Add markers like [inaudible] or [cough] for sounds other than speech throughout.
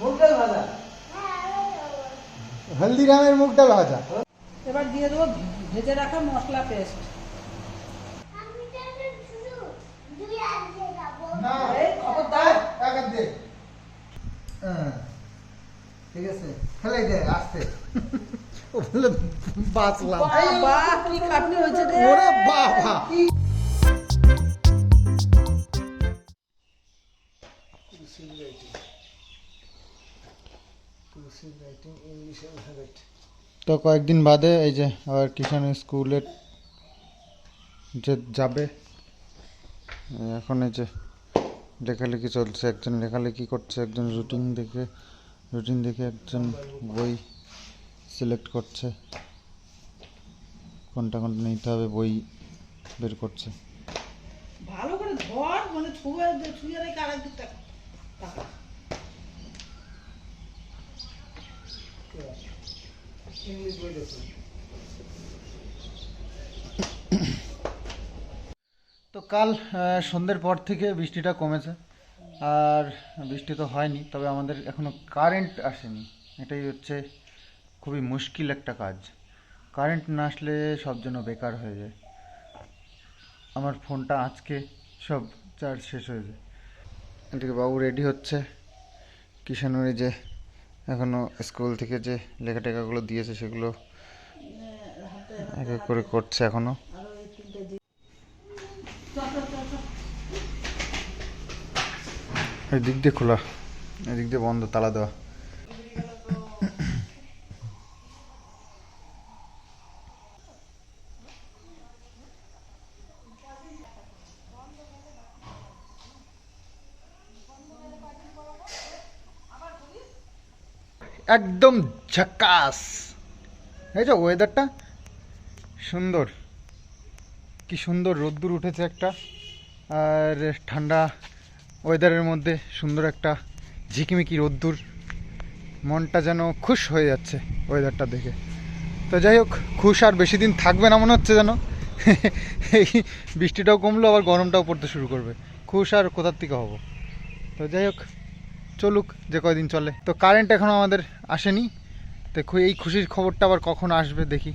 মুগ ডাল ভাজা? হলদিরামের মুগ ডাল ভাজা। এবার দিয়ে দেবো ভেজে রাখা মশলা পেস্ট। হ্যাঁ, ঠিক আছে ফেলাই দে আসতে ও বাঁচলাম। বাবা কি খাটনি হয়েছে রে? ওরে বাবা। তো কয়েকদিন বাদে এই যে আবার কিষান স্কুলে যে যাবে, এখন এই যে লেখালেখি চলছে, একজন লেখালেখি করছে, একজন রুটিন দেখে রুটিন দেখে একজন বই সিলেক্ট করছে, কোনটা কোনটা নিতে হবে বই বের করছে। ভালো করে ধর মানে ছুঁয়ে ছুঁয়ে রেখে আরেক তো কাল সন্ধ্যের পর থেকে বৃষ্টিটা কমেছে। আর বৃষ্টি তো হয়নি, তবে আমাদের এখনও কারেন্ট আসেনি। এটাই হচ্ছে খুবই মুশকিল একটা কাজ। কারেন্ট না আসলে সব জন্য বেকার হয়ে যায়। আমার ফোনটা আজকে সব চার্জ শেষ হয়ে যায়। এদিকে বাবু রেডি হচ্ছে। কিষানুরি যে এখনও স্কুল থেকে যে লেখা টেখাগুলো দিয়েছে সেগুলো এক এক করে করছে এখনও। এই দিক দিয়ে খোলা, এই দিক দিয়ে বন্ধ, তালা দেওয়া। একদম ঝাকাস। এই যে ওয়েদারটা সুন্দর। কি সুন্দর রোদ্দুর উঠেছে একটা, আর ঠান্ডা ওয়েদারের মধ্যে সুন্দর একটা ঝিকিমিকি রোদ্দুর। মনটা যেন খুশ হয়ে যাচ্ছে ওয়েদারটা দেখে। তো যাই হোক, খুশ আর বেশি দিন থাকবে না মনে হচ্ছে যেন। এই বৃষ্টিটাও কমলো, আবার গরমটাও পড়তে শুরু করবে। খুশ আর কোথার থেকে হব? তো যাই হোক চলুক, যে কয়দিন চলে। তো কারেন্ট এখনও আমাদের আসেনি। তো এই খুশির খবরটা আবার কখন আসবে দেখি।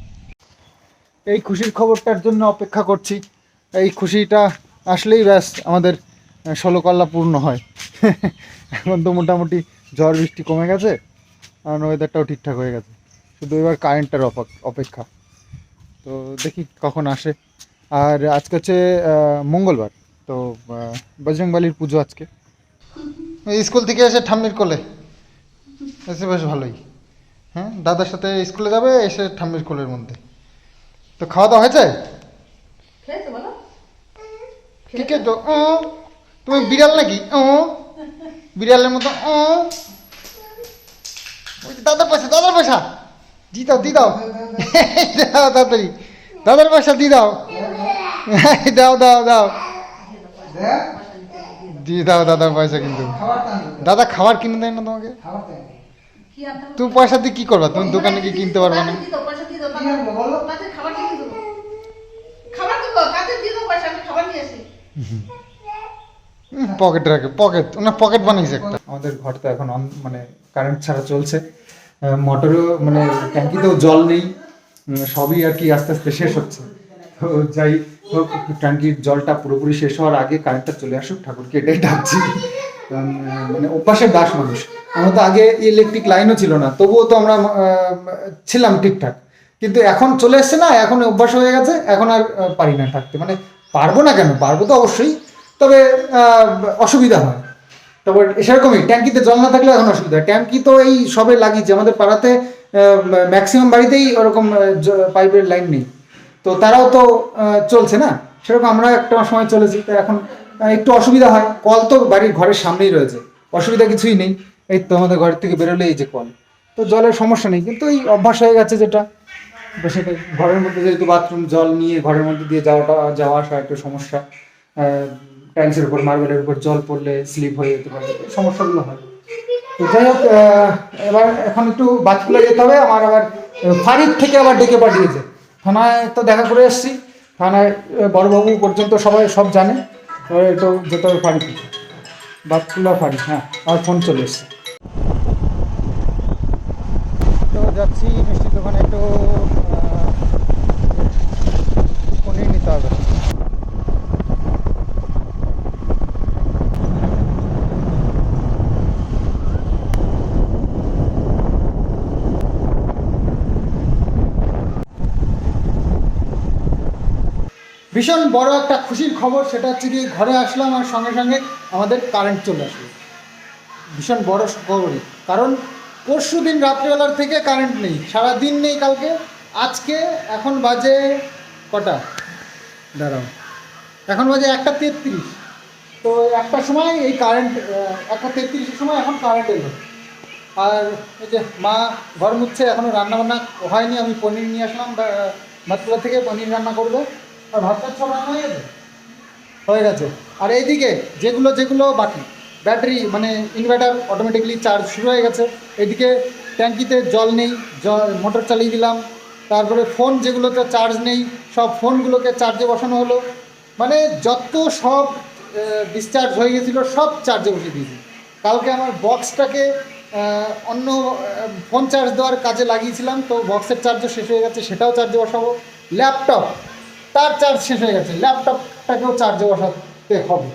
এই খুশির খবরটার জন্য অপেক্ষা করছি। এই খুশিটা আসলেই ব্যাস আমাদের ষোলকল্লা পূর্ণ হয়। [laughs] এখন তো মোটামুটি ঝড় বৃষ্টি কমে গেছে, আর ওয়েদারটাও ঠিকঠাক হয়ে গেছে। শুধু এবার কারেন্টের অপেক- অপেক্ষা। তো দেখি কখন আসে। আর আজকে হচ্ছে মঙ্গলবার। তো বজরংবালির পুজো আজকে। স্কুল থেকে এসে ঠাম্মির কোলে। এসে বেশ ভালোই। হ্যাঁ দাদার সাথে স্কুলে যাবে এসে ঠাম্মির কোলের মধ্যে। তো খাওয়া দাওয়া হয়েছে? ঠিক আছে তো ও তুমি বিড়াল নাকি? ও বিড়ালের মতো ও। দাদার পয়সা দাদার পয়সা। দি দাও দি দাও। দাও তাড়াতাড়ি। দাদার পয়সা দি দাও। দাও দাও দাও। দিয়ে দাও দাদার পয়সা কিন্তু। দাদা খাবার কিনে দেয় না তোমাকে? তুমি পয়সা দিয়ে কি করবা? তুমি দোকানে গিয়ে কিনতে পারবে না। পকেটে রাখে পকেট ওনার পকেট বানিয়েছে একটা। আমাদের ঘরটা এখন অন- মানে কারেন্ট ছাড়া চলছে। মোটরও মানে ট্যাঙ্কিতেও জল নেই। সবই আর কি আস্তে আস্তে শেষ হচ্ছে। তো যাই ট্যাঙ্কির জলটা পুরোপুরি শেষ হওয়ার আগে কারেন্টটা চলে আসুক, ঠাকুরকে এটাই ডাকছি। মানে অভ্যাসের দাস মানুষ। আমরা তো আগে ইলেকট্রিক লাইনও ছিল না, তবুও তো আমরা ছিলাম ঠিকঠাক। কিন্তু এখন চলে এসছে না, এখন অভ্যাস হয়ে গেছে, এখন আর পারি না থাকতে। মানে পারব না কেন? পারব তো অবশ্যই, তবে অসুবিধা হয়। তারপর সেরকমই, ট্যাঙ্কিতে জল না থাকলে এখন অসুবিধা। ট্যাঙ্কি তো এই সবে লাগিয়েছে, আমাদের পাড়াতে ম্যাক্সিমাম বাড়িতেই ওরকম পাইপের লাইন নেই। তো তারাও তো চলছে না? সেরকম আমরা একটা সময় চলেছি, তো এখন একটু অসুবিধা হয়। কল তো বাড়ির ঘরের সামনেই রয়েছে। অসুবিধা কিছুই নেই। এই তো আমাদের ঘর থেকে বেরোলে এই যে কল। তো জলের সমস্যা নেই, কিন্তু এই অভ্যাস হয়ে গেছে যেটা। তো সেটাই, ঘরের মধ্যে যেহেতু বাথরুম, জল নিয়ে ঘরের মধ্যে দিয়ে যাওয়াটা, যাওয়া আসা একটু সমস্যা। টাইলসের উপর মার্বেলের উপর জল পড়লে স্লিপ হয়ে যেতে পারে, সমস্যাগুলো হয়। তো যাই হোক এবার এখন একটু বাজকুলে যেতে হবে, আমার আবার ফারিদ থেকে আবার ডেকে পাঠিয়েছে। থানায় তো দেখা করে এসেছি। থানায় বড়বাবু পর্যন্ত সবাই সব জানে। তো যেতে হবে ফারিদ থেকে বাতকুলা ফাড়ি হ্যাঁ আর ফোন চলে এসছে। তো যাচ্ছি মিষ্টির দোকানে একটু পনির নিতে হবে। ভীষণ বড় একটা খুশির খবর, সেটা হচ্ছে কি ঘরে আসলাম আর সঙ্গে সঙ্গে আমাদের কারেন্ট চলে আসলো। ভীষণ বড় খবরই। কারণ পরশু দিন রাত্রিবেলার থেকে কারেন্ট নেই সারা দিন নেই কালকে আজকে এখন বাজে কটা? দাঁড়াও। এখন বাজে একটা তেত্রিশ। তো একটা সময় এই কারেন্ট একটা তেত্রিশের সময় এখন কারেন্ট এলো। আর এই যে মা ঘর মুচ্ছে এখনও রান্নাবান্না হয়নি, আমি পনির নিয়ে আসলাম ভাতপুরা থেকে পনির রান্না করবে। আর ভাতটা রান্না হয়ে গেছে? হয়ে গেছে। আর এইদিকে যেগুলো যেগুলো বাকি, ব্যাটারি মানে ইনভার্টার অটোমেটিকলি চার্জ শুরু হয়ে গেছে। এদিকে ট্যাঙ্কিতে জল নেই, জল মোটর চালিয়ে দিলাম। তারপরে ফোন যেগুলোতে চার্জ নেই, সব ফোনগুলোকে চার্জে বসানো হলো। মানে যত সব ডিসচার্জ হয়ে গেছিল, সব চার্জে বসিয়ে দিয়েছি। কালকে আমার বক্সটাকে অন্য ফোন চার্জ দেওয়ার কাজে লাগিয়েছিলাম, তো বক্সের চার্জও শেষ হয়ে গেছে, সেটাও চার্জে বসাবো। ল্যাপটপ তার চার্জ শেষ হয়ে গেছে। ল্যাপটপটাকেও চার্জে বসাতে হবে।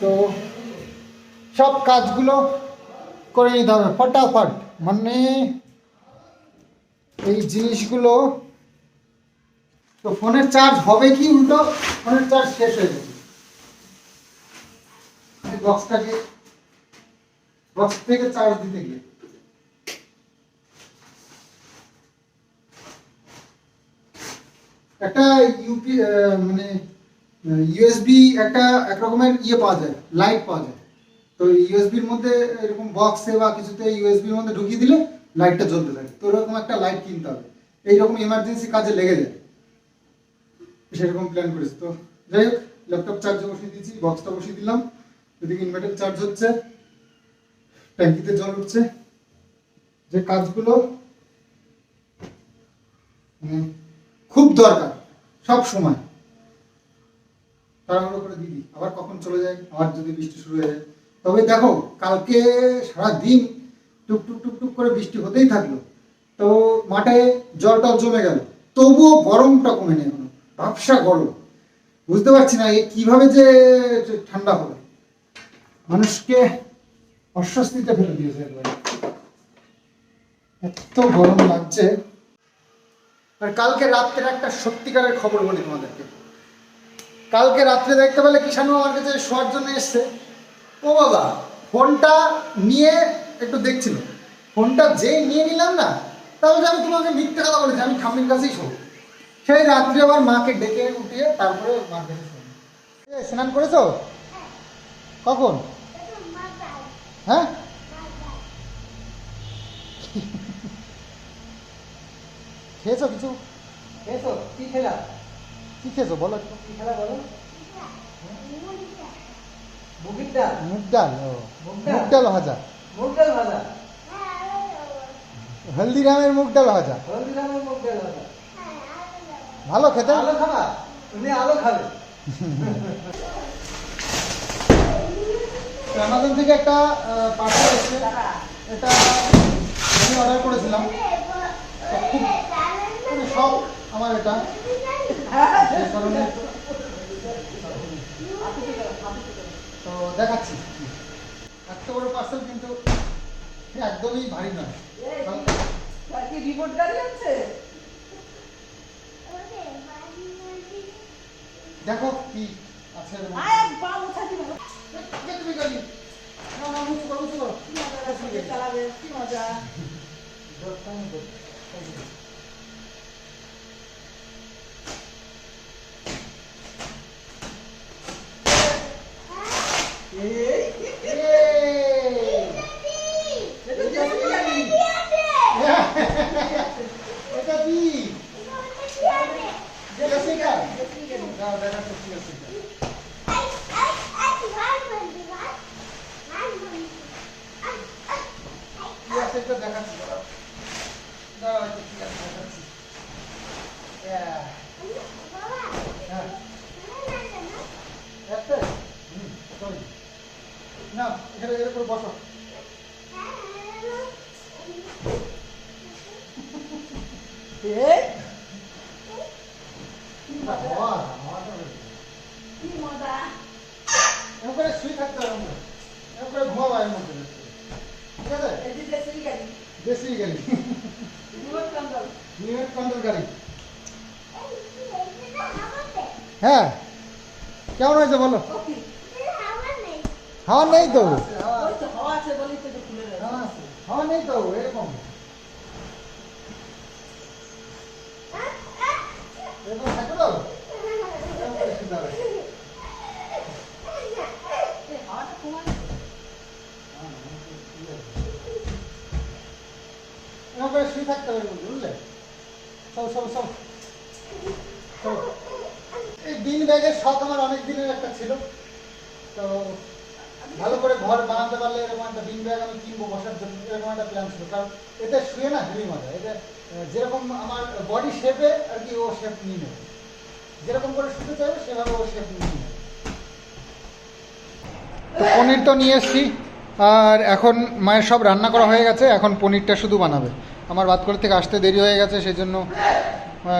তো সব কাজগুলো করে নিতে হবে। ফটাফট। মানে এই জিনিসগুলো তো ফোনের চার্জ হবে কি উল্টো? ফোনের চার্জ শেষ হয়ে যাবে বক্সটাকে বক্স থেকে চার্জ দিতে গিয়ে। একটা ইউপি মানে ইউএসবি একটা এক রকমের ইয়ে পাওয়া যায় লাইট পাওয়া যায়। তো ইউএসবির মধ্যে এরকম বক্সে বা কিছুতে ইউএসবির মধ্যে ঢুকিয়ে দিলে লাইটটা জ্বলতে থাকে। তো ওরকম একটা লাইট কিনতে হবে। এইরকম ইমার্জেন্সি কাজে লেগে যায়। সেরকম প্ল্যান করেছি। তো যাই হোক ল্যাপটপ চার্জে বসিয়ে দিয়েছি বক্সটা বসিয়ে দিলাম। এদিকে ইনভার্টার চার্জ হচ্ছে, ট্যাঙ্কিতে জল উঠছে। যে কাজগুলো মানে খুব দরকার, সব সময়। তাড়াহুড়ো করে দিদি আবার কখন চলে যায়? আবার যদি বৃষ্টি শুরু হয়ে যায়। তবে দেখো, কালকে সারা দিন টুক টুক টুক টুক করে বৃষ্টি হতেই থাকল। তো মাঠে জলটা জমে গেল। তবুও গরমটা কমে নেই এখনও। ব্যবসা গরম। বুঝতে পারছি না, এ কীভাবে যে ঠান্ডা হবে। মানুষকে অস্বস্তিতে ফেলে দিয়েছে এত গরম লাগছে। আর কালকে রাত্রের একটা সত্যিকারের খবর বলি তোমাদেরকে। কালকে রাত্রে দেখতে পেলে কিষানু আমার কাছে শোয়ার জন্য এসছে। ও বাবা ফোনটা নিয়ে একটু দেখছিল। ফোনটা যেই নিয়ে নিলাম না তাহলে আমি তোমাকে মিথ্যে কথা বলেছি আমি ঠাম্মির কাছেই শোব। সেই রাত্রে আবার মাকে ডেকে উঠিয়ে তারপরে মার কাছে শোব। স্নান করেছ? কখন? হ্যাঁ? খেয়েছো কিছু? খেয়েছো? কি খেলা? কি খেয়েছো বলো কি খেলা বলো? মুগির ডাল। মুগ ডাল ও। মুগ ডাল? ভাজা। মুগ ডাল ভাজা? হলদিরামের মুগ ডাল ভাজা। হলদিরামের মুগ ডাল ভাজা। ভালো খেতে? খাবা? তুমি আলো খাবে। থেকে একটা পার্সেল এসেছে। এটা আমি অর্ডার করেছিলাম। খুব সব আমার এটা। তো দেখাচ্ছি। এত বড় পার্সেল কিন্তু একদমই ভারী নয়। রিপোর্ট গাড়ি আছে? দেখো কি আছে কে? না, না, করো, উঁচু করো। চালাবে? কি মজা এই Yay! এটা জেসি গাড়ি এটা কি জেসিকা দাও দেখা সত্যি জেসিকা না এখানে এর উপরে বসো এই হাওয়া, হাওয়াটা বেশি। কি মজা এরকম করে শুয়ে থাকতে হবে আমরা। এরকম করে ঘুমাবো এর মধ্যে। ঠিক আছে? গাড়ি। দেশি গাড়ি। রিমোট কন্ট্রোল কন্ট্রোল গাড়ি। হ্যাঁ। কেমন হয়েছে বলো? হাওয়া নেই। তো? হাওয়া নেই তো? এরকম। এরকম থাকে তো এরকম করে শুতে হবে। এই হাওয়াটা কমায় এরকম করে শুয়ে থাকতে হবে বুঝলে? সব সব সব। এই বিন ব্যাগের শখ আমার অনেক দিনের একটা ছিল। তো ভালো করে ঘর বানাতে পারলে এরকম একটা বিন ব্যাগ আমি কিনবো বসার জন্য, এরকম একটা প্ল্যান ছিল। কারণ এতে শুয়ে না হেভি মজা এটা যেরকম আমার বডি শেপে আর কি ও শেপ নিয়ে নেবে। যেরকম করে শুতে চাইবে, সেভাবে ও শেপ নিয়ে নেবে। তো পনির তো নিয়ে এসেছি, আর এখন মায়ের সব রান্না করা হয়ে গেছে, এখন পনিরটা শুধু বানাবে। আমার বাদ করে থেকে আসতে দেরি হয়ে গেছে সেই জন্য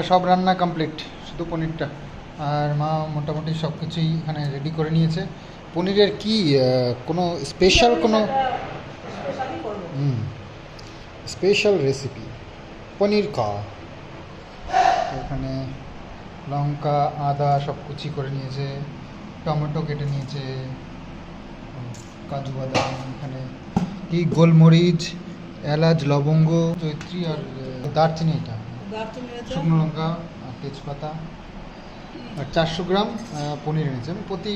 সব রান্না কমপ্লিট শুধু পনিরটা। আর মা মোটামুটি সব কিছুই এখানে রেডি করে নিয়েছে। পনিরের কি কোনো স্পেশাল কোনো? স্পেশালি রেসিপি পনির কা এখানে লঙ্কা, আদা সব কুচি করে নিয়েছে, টমেটো কেটে নিয়েছে, কাজু বাদাম, এখানে কি, গোলমরিচ এলাচ লবঙ্গ চৈত্রী আর দারচিনি এটা। শুকনো লঙ্কা আর তেজপাতা। আর চারশো গ্রাম পনির এনেছে আমি প্রতি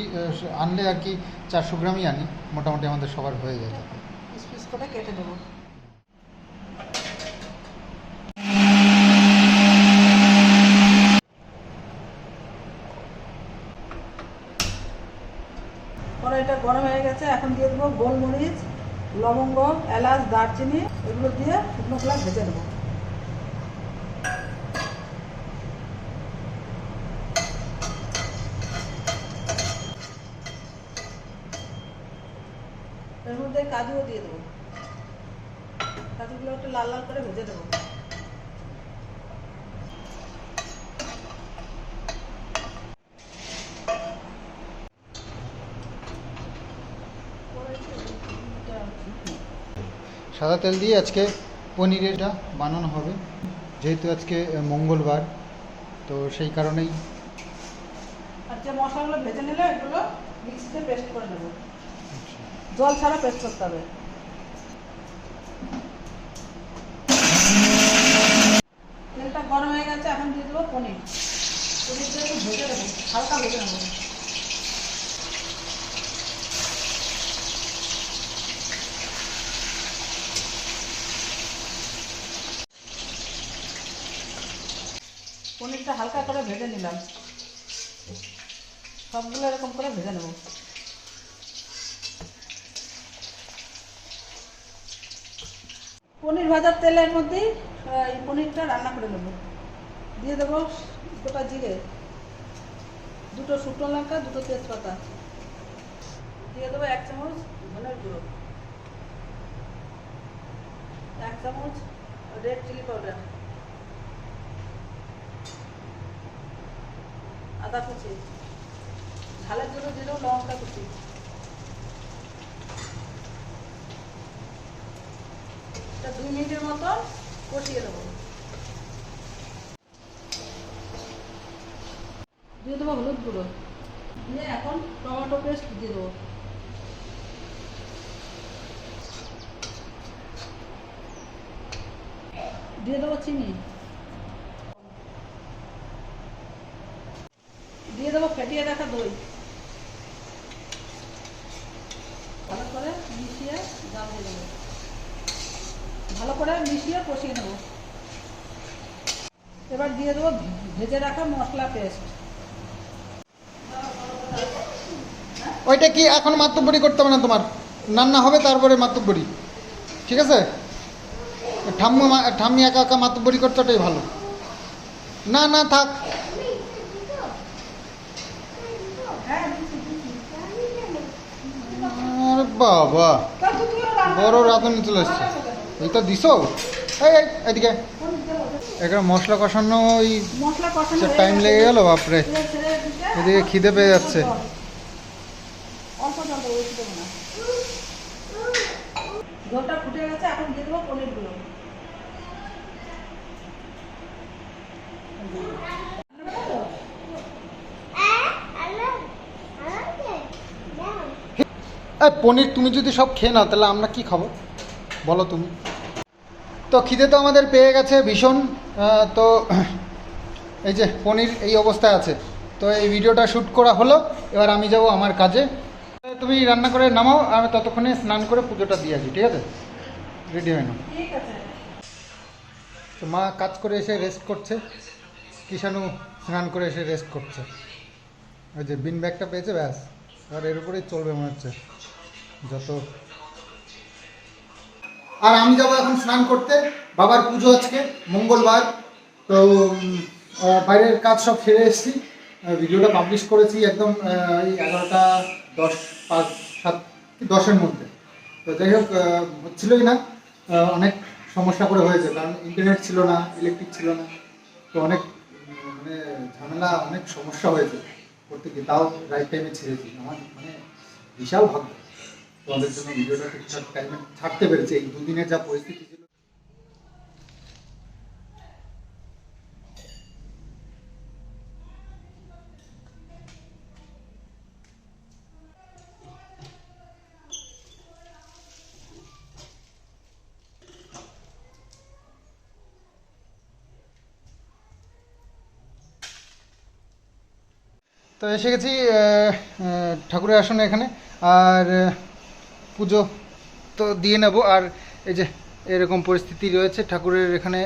আনলে আর কি চারশো গ্রামই আনি। মোটামুটি আমাদের সবার হয়ে যায় তাতে। কেটে দেবো কড়াইটা গরম হয়ে গেছে। এখন দিয়ে দেবো গোলমরিচ লবঙ্গ এলাচ দারচিনি। এগুলো দিয়ে শুকনো খোলা ভেজে দেবো এর মধ্যে কাজুও দিয়ে দেবো। কাজুগুলো একটু লাল লাল করে ভেজে দেবো সাদা তেল দিয়ে আজকে পনিরেরটা বানানো হবে। যেহেতু আজকে মঙ্গলবার তো সেই কারণেই। যে মশলাগুলো ভেজে নিলে এগুলো মিক্সিতে পেস্ট করে নেব। জল ছাড়া পেস্ট করতে হবে। তেলটা গরম হয়ে গেছে এখন দিয়ে দেবো পনির। পনিরটা একটু ভেজে দেবো হালকা ভেজে নেব। পনিরটা হালকা করে ভেজে নিলাম। সবগুলো এরকম করে ভেজে নেব। পনির ভাজার তেলের মধ্যেই আহ, এই পনিরটা রান্না করে নেব। দিয়ে দেবো গোটা জিরে দুটো শুকনো লঙ্কা দুটো তেজপাতা। দিয়ে দেবো এক চামচ ধনের গুঁড়ো। এক চামচ রেড চিলি পাউডার আদা কুচি। ঝালের জন্য দেবো লঙ্কা কুচি। দুই মিনিটের মতো কষিয়ে দেবো। দিয়ে দেবো হলুদ গুঁড়ো। দিয়ে এখন টমেটো পেস্ট দিয়ে দেবো। দিয়ে দেবো চিনি। দিয়ে দেবো, ফেটিয়ে রাখা দই। ভালো করে মিশিয়ে জাল দিয়ে দেবো। ভালো করে মিশিয়ে কষিয়ে নেব। এবার দিয়ে দেবো ভেজে রাখা মশলা পেস্ট। ওইটা কি এখন মাতব্বরি করতে হবে না তোমার? রান্না হবে, তারপরে মাতব্বরি। ঠিক আছে? ঠাম্মু ঠাম্মি একা একা মাতব্বরি করতে ওটাই ভালো। না না, থাক হ্যাঁ আর বাবা। বড়। রাঁধুনি চলে এসছে। এই তো দিস দিছো? এই এদিকে। এখানে মশলা কষানো ওই টাইম লেগে গেল বাপরে। এদিকে খিদে পেয়ে যাচ্ছে। ফুটে গেছে এখন দিয়ে দেবো পনিরগুলো এই পনির তুমি যদি সব খেয়ে নাও তাহলে আমরা কি খাব? বলো তুমি। তো খিদে তো আমাদের পেয়ে গেছে ভীষণ। তো এই যে পনির এই অবস্থায় আছে। তো এই ভিডিওটা শ্যুট করা হলো এবার আমি যাব আমার কাজে। তুমি রান্না করে নামাও আমি ততক্ষণে স্নান করে পুজোটা দিয়ে আসি ঠিক আছে? রেডি হয়ে নাও। তো মা কাজ করে এসে রেস্ট করছে। কিষাণু স্নান করে এসে রেস্ট করছে। ওই যে বিন ব্যাগটা পেয়েছে ব্যাস। আর এর উপরেই চলবে মনে হচ্ছে। যত আর আমি যাব এখন স্নান করতে। বাবার পুজো আজকে, মঙ্গলবার। তো বাইরের কাজ সব সেরে এসেছি। ভিডিওটা পাবলিশ করেছি একদম এই এগারোটা দশ, পাঁচ, সাত, দশের মধ্যে। তো যাই হোক হচ্ছিলই না। অনেক সমস্যা করে হয়েছে, কারণ ইন্টারনেট ছিল না ইলেকট্রিক ছিল না। তো অনেক মানে ঝামেলা, অনেক সমস্যা হয়েছে। করতে গিয়ে তাও রাইট টাইমে ছেড়েছি। আমার মানে বিশাল ভাগ্য। তোমাদের জন্য ভিডিওটা ঠিকঠাক টাইমে ছাড়তে পেরেছি। এই দুদিনের যা পরিস্থিতি ছিল। তো এসে গেছি ঠাকুরের আসনে এখানে। আর পুজো তো দিয়ে নেব। আর এই যে এরকম পরিস্থিতি রয়েছে, ঠাকুরের এখানে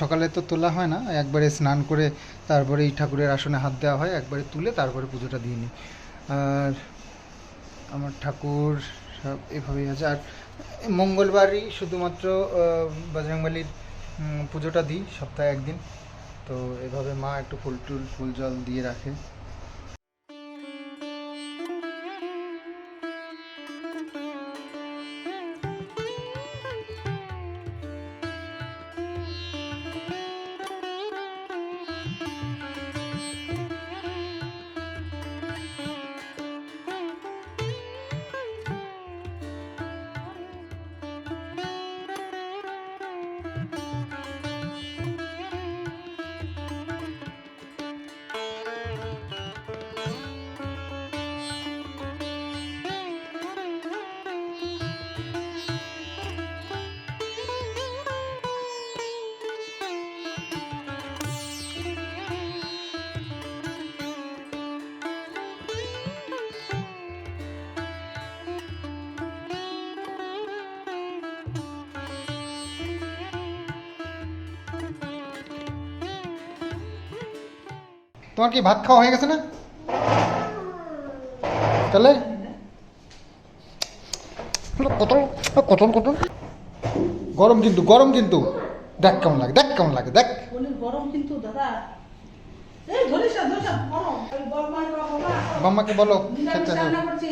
সকালে তো তোলা হয় না। একবারে স্নান করে তারপরে এই ঠাকুরের আসনে হাত দেওয়া হয়, একবারে তুলে তারপরে পুজোটা দিয়ে নিই। আর আমার ঠাকুর সব এভাবেই আছে। আর মঙ্গলবারই শুধুমাত্র বজরংবলির পুজোটা দিই সপ্তাহে একদিন। তো এভাবে মা একটু ফুল টুল, ফুল জল দিয়ে রাখে। তোমার কি ভাত খাওয়া হয়ে গেছে না? তাহলে? কতল কতল কতল? গরম কিন্তু গরম কিন্তু। দেখ কেমন লাগে দেখ কেমন লাগে দেখ। গরম কিন্তু দাদা। বলো খেতে হবে রান্না করছি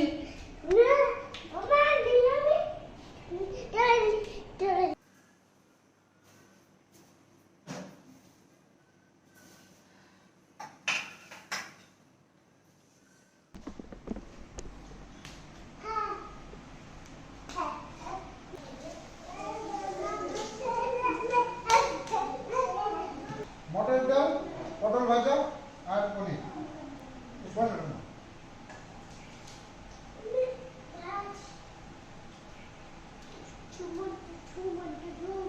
মটর ডাল পটল ভাজা আর পনির বলো না।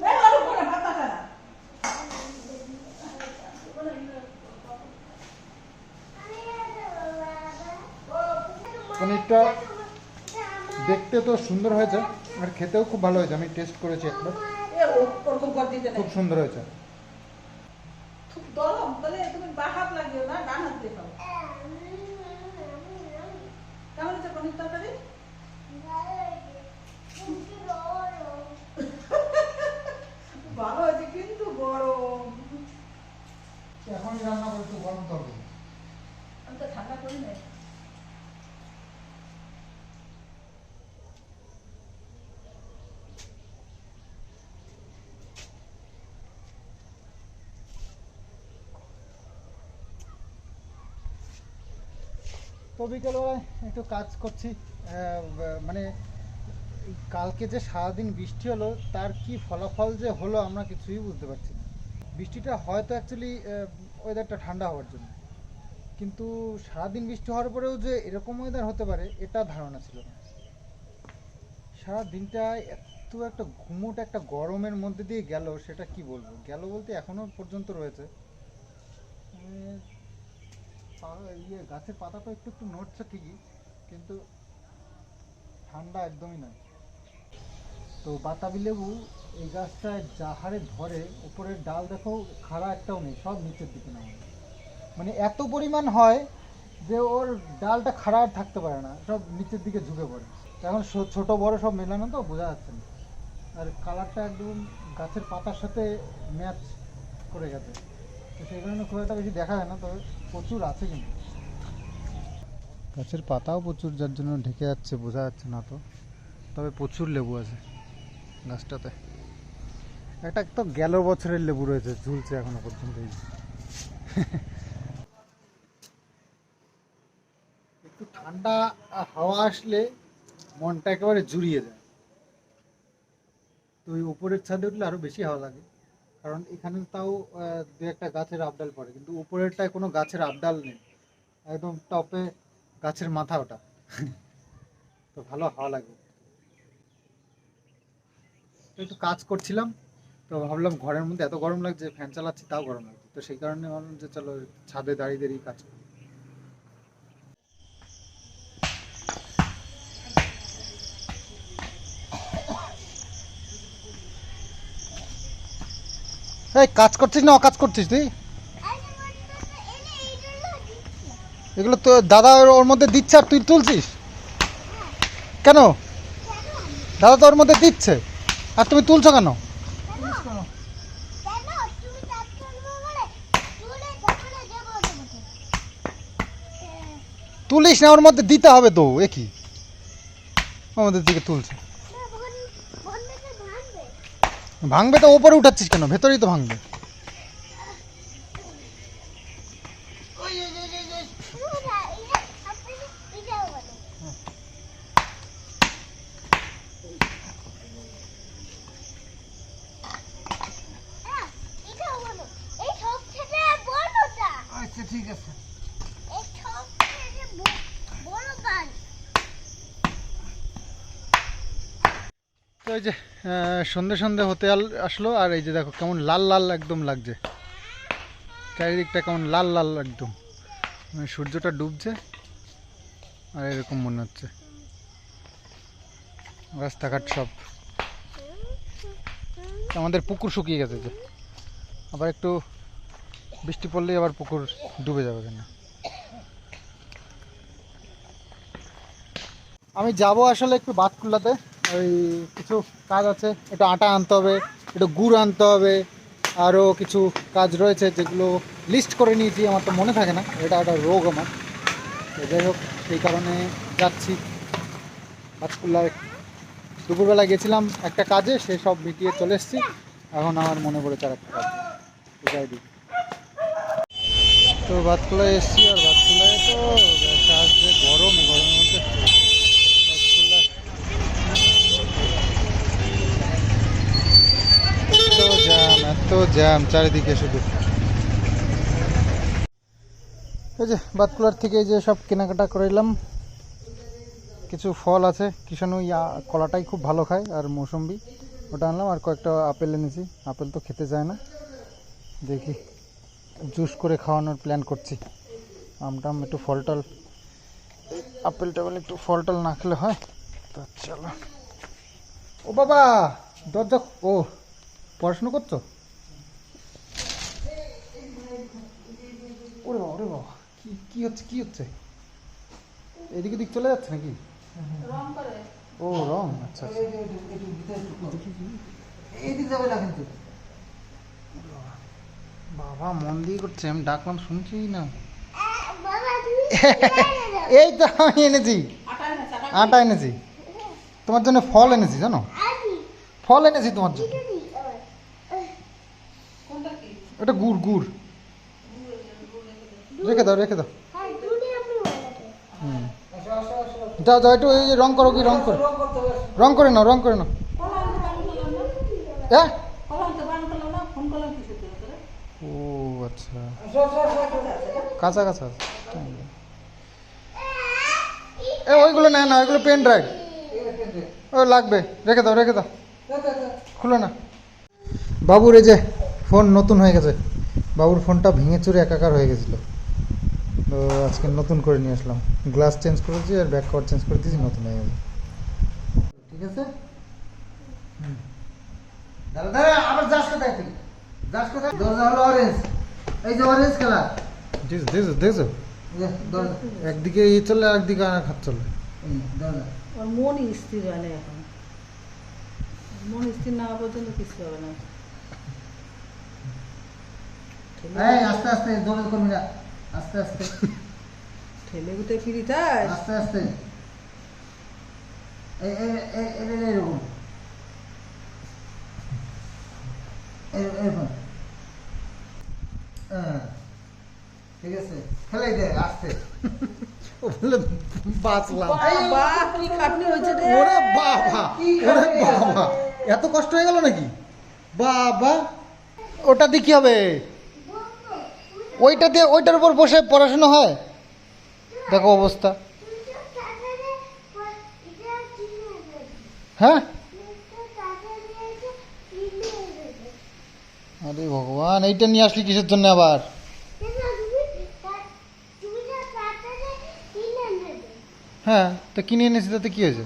এই আলু করে ভাত মাখা না পনিরটা দেখতে তো সুন্দর হয়েছে আর খেতেও খুব ভালো হয়েছে। আমি টেস্ট করেছি একবার। খুব সুন্দর হয়েছে। খুব গরম তাহলে তুমি বা হাত লাগিও না ডান হাত দিয়ে খাও। কেমন হচ্ছে পনির তরকারি? ভালো হয়েছে কিন্তু গরম। এখনই রান্না করে একটু গরম তবে আমি তো ঠান্ডা করি নাই। বিকেলবেলায় একটু কাজ করছি মানে কালকে যে সারাদিন বৃষ্টি হলো, তার কি ফলাফল যে হলো আমরা কিছুই বুঝতে পারছি না। বৃষ্টিটা হয়তো অ্যাকচুয়ালি ওয়েদারটা ঠান্ডা হওয়ার জন্য। কিন্তু সারাদিন বৃষ্টি হওয়ার পরেও যে এরকম ওয়েদার হতে পারে, এটা ধারণা ছিল না। সারা দিনটা এত একটা ঘুমোট, একটা গরমের মধ্যে দিয়ে গেল, সেটা কি বলব? গেল বলতে এখনও পর্যন্ত রয়েছে। ইয়ে গাছের পাতা তো একটু একটু নড়ছে ঠিকই, কিন্তু ঠান্ডা একদমই নয়। তো বাতাবি লেবু এই গাছটায় যা হারে ধরে, উপরের ডাল দেখো, খাড়া একটাও নেই, সব নিচের দিকে নামে। মানে এত পরিমাণ হয় যে ওর ডালটা খাড়া আর থাকতে পারে না, সব নিচের দিকে ঝুঁকে পড়ে। এখন ছোট বড় সব মেলানো তো, বোঝা যাচ্ছে না। আর কালারটা একদম গাছের পাতার সাথে ম্যাচ করে গেছে। তো সেই কারণে খুব একটা বেশি দেখা যায় না, তবে প্রচুর আছে কিন্তু। গাছের পাতাও প্রচুর যার জন্য ঢেকে যাচ্ছে বোঝা যাচ্ছে না তো। তবে প্রচুর লেবু আছে গাছটাতে। একটা তো গেল বছরের লেবু রয়েছে ঝুলছে এখনও পর্যন্ত একটু ঠান্ডা হাওয়া আসলে মনটা একেবারে জুড়িয়ে যায়। তো ওই উপরের ছাদে উঠলে আরও বেশি হাওয়া লাগে। কারণ এখানে তাও দু একটা গাছের আবডাল পড়ে, কিন্তু উপরেরটায় কোনো গাছের আবডাল নেই। একদম টপে গাছের মাথা ওটা। তো ভালো হাওয়া লাগে একটু কাজ করছিলাম, তো ভাবলাম ঘরের মধ্যে এত গরম লাগছে, ফ্যান চালাচ্ছি, তাও গরম লাগছে। তো সেই কারণে ভাবলাম যে চলো ছাদে দাঁড়িয়ে দাঁড়িয়ে কাজ করি। এই, কাজ করছিস না, অকাজ করছিস তুই? এগুলো তো দাদা ওর- মধ্যে দিচ্ছে আর তুই তুলছিস? কেন? দাদা তো ওর মধ্যে দিচ্ছে। আর তুমি তুলছো কেন? তুলিস না, ওর মধ্যে দিতে হবে তো, এ কি? ওর মধ্যে দিকে তুলছে। ভাঙবে তো ওপরে উঠাচ্ছিস কেন? ভেতরেই তো ভাঙবে। তো এই যে সন্ধে সন্ধে হতে আসলো, আর এই যে দেখো কেমন লাল লাল একদম লাগছে। চারিদিকটা কেমন লাল লাল একদম। মানে সূর্যটা ডুবছে, আর এরকম মনে হচ্ছে। রাস্তাঘাট সব। আমাদের পুকুর শুকিয়ে গেছে যে। আবার একটু বৃষ্টি পড়লেই আবার পুকুর ডুবে যাবে কেন? আমি যাব আসলে একটু বাদ বাতকুল্লাতে। ওই কিছু কাজ আছে, একটু আটা আনতে হবে, একটু গুড় আনতে হবে আরও কিছু কাজ রয়েছে যেগুলো লিস্ট করে নিয়েছি, আমার তো মনে থাকে না, এটা একটা রোগ আমার। যাই হোক সেই কারণে যাচ্ছি। বাতকুল্লায় দুপুরবেলা গেছিলাম একটা কাজে, সে সব মিটিয়ে চলে এসেছি। এখন আমার মনে পড়েছে আর একটা কাজ। তো যাই দিই। তো বাতকুলায় এসেছি, আর বাতকুলায় তো গরম এই গরমের মধ্যে বাতকুলায় জ্যাম, এত জ্যাম, চারিদিকে শুধু। এই যে বাতকুলার থেকে যে সব কেনাকাটা করে এলাম। কিছু ফল আছে, কিষাণু ইয়া, কলাটাই খুব ভালো খায়, আর মৌসম্বি। ওটা আনলাম, আর কয়েকটা আপেল এনেছি। আপেল তো খেতে চায় না। দেখি, জুস করে খাওয়ানোর প্ল্যান করছি। আমটাম একটু ফল টল আপেল টাপেল একটু ফল টল না খেলে হয়। তো চলো। ও বাবা, দরজা ও। পড়াশুনো করছ? ওরে বাবা ওরে বাবা কি কি হচ্ছে কি হচ্ছে? এদিকে দিক চলে যাচ্ছে নাকি? ও রং আচ্ছা আচ্ছা। বাবা মন দিয়ে করছে আমি ডাকলাম শুনছি না। [laughs] এই তো আমি এনেছি। আটা এনেছে আটা আটা এনেছি। তোমার জন্য ফল এনেছি জানো? ফল এনেছি তোমার জন্য। ওটা গুড় গুড় রেখে দাও রেখে দাও আসো আসো। যাও যাও একটু এই রং করো কি রং করো রং করে নাও রং করে নাও? হ্যাঁ? ও আচ্ছা। কাঁচা কাঁচা এ ওইগুলো নেয় না ওইগুলো পেন ড্রাইভ যে। ও লাগবে রেখে দাও রেখে দাও। খুলো না বাবুর এই যে ফোন নতুন হয়ে গেছে। বাবুর ফোনটা ভেঙে চুরে একাকার হয়ে গেছিল। তো আজকে নতুন করে নিয়ে আসলাম। গ্লাস চেঞ্জ করেছি আর ব্যাক কভার চেঞ্জ করে দিয়েছি নতুন হয়ে গেছে। ঠিক আছে? হুম। দাঁড়া দাঁড়া আবার যাস কোথায় তুই? যাস কোথায়? দরজা হলো অরেঞ্জ এই যে অরেঞ্জ কালার দেখছ? দেখছ দেখছ একদিকে ই চলে একদিকে আর হাত চলে। ওর মন স্থির হয় না এখন। মন স্থির না হওয়া পর্যন্ত কিছু হবে না। এই আস্তে আস্তে দৌড় করবি না আস্তে আস্তে। ঠেলে গুতে ফিরি তাই আস্তে আস্তে। এই- এই- এই- এরকম। এরকম। হ্যাঁ। ঠিক আছে। খেলাই দে আস্তে। বলে বাঁচলাম। কি খাটনি হয়েছে রে? ওরে বাবা ওরে বাবা। এত কষ্ট হয়ে গেল নাকি? বাবা ওটা দিয়ে কি হবে? ওইটা দিয়ে ওইটার উপর বসে পড়াশোনা হয়? দেখো অবস্থা। হ্যাঁ? আরে ভগবান, এইটা নিয়ে আসলি কিসের জন্য আবার? হ্যাঁ তো কিনে এনেছি, তাতে কি হয়েছে?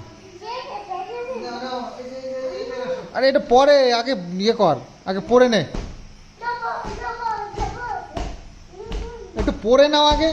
আরে এটা পরে, আগে ইয়ে কর, আগে পরে নে। পরে নাও আগে।